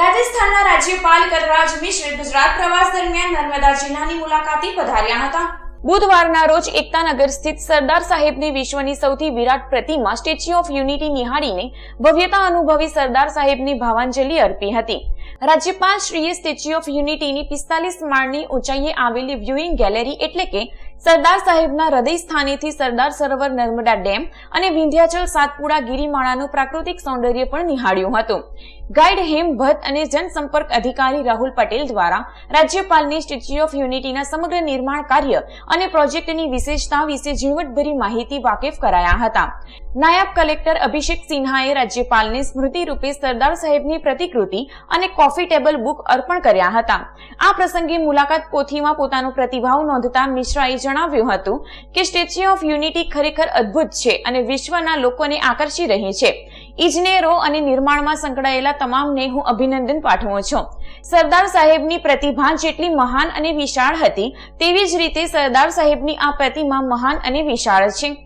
રાજસ્થાનના રાજ્યપાલ કલરાજ મિશ્ર ગુજરાત પ્રવાસ દરમિયાન નર્મદા જિલ્લાની મુલાકાતે પધાર્યા હતા. બુધવારના રોજ એકતાનગર સ્થિત સરદાર સાહેબની વિશ્વની સૌથી વિરાટ પ્રતિમા સ્ટેચ્યુ ઓફ યુનિટી નિહાળીને ભવ્યતા અનુભવી સરદાર સાહેબને ભાવાંજલિ અર્પી હતી. રાજ્યપાલ શ્રીએ સ્ટેચ્યુ ઓફ યુનિટીની પિસ્તાલીસ માળની ઊંચાઈએ આવેલી વ્યુઇંગ ગેલેરી એટલે કે સરદાર સાહેબના હૃદય સ્થાનેથી સરદાર સરોવર નર્મદા ડેમ અને વિંધ્યાચલ સાતપુડા ગિરિમાળાનું પ્રાકૃતિક સૌંદર્ય પણ નિહાળ્યું હતું. ગાઈડ હેમ ભટ્ટ અને જનસંપર્ક અધિકારી રાહુલ પટેલ દ્વારા રાજ્યપાલની સ્ટેચ્યુ ઓફ યુનિટીના સમગ્ર નિર્માણ કાર્ય અને પ્રોજેક્ટની વિશેષતા વિશે ઝીણવટભરી માહિતી વાકેફ કરાયા હતા. નાયબ કલેક્ટર અભિષેક સિન્હાએ રાજ્યપાલને સ્મૃતિ રૂપે સરદાર સાહેબની પ્રતિકૃતિ અને કોફી ટેબલ બુક અર્પણ કર્યા હતા. આ પ્રસંગે મુલાકાત પોથીમાં પોતાનો પ્રતિભાવ નોંધતા મિશ્રાએ જણાવ્યું હતું કે સ્ટેચ્યુ ઓફ યુનિટી ખરેખર અદ્ભુત છે અને વિશ્વના લોકોને આકર્ષી રહી છે. ઇજનેરો અને નિર્માણમાં સંકળાયેલા તમામને હું અભિનંદન પાઠવું છું. સરદાર સાહેબની પ્રતિભા જેટલી મહાન અને વિશાળ હતી, તેવી જ રીતે સરદાર સાહેબની આ પ્રતિમા મહાન અને વિશાળ છે.